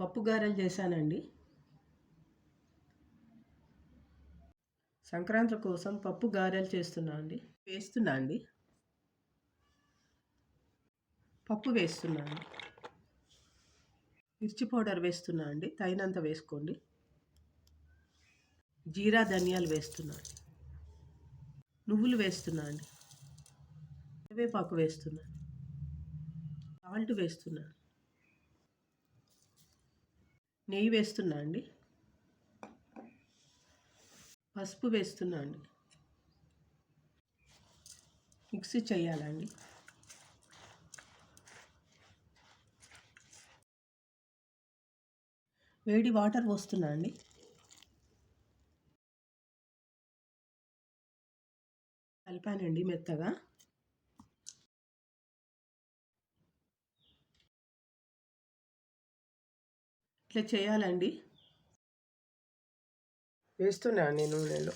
పప్పు గారెలు చేశానండి. సంక్రాంతి కోసం పప్పు గారెలు చేస్తున్నా అండి. వేస్తున్నా అండి. పప్పు వేస్తున్నాను మిర్చి పౌడర్ వేస్తున్నా అండి. తగినంత వేసుకోండి. జీరా ధనియాలు వేస్తున్నా నువ్వులు వేస్తున్నా అండి. కరివేపాకు వేస్తున్నాను సాల్ట్ వేస్తున్నాను నెయ్యి వేస్తున్నా అండి. పసుపు వేస్తున్నా అండి. మిక్సీ చేయాలండి వేడి వాటర్ పోస్తున్నా అండి. కలిపానండి మెత్తగా. ఇట్లా చేయాలండి. వేస్తున్నా నేను నూనెలో.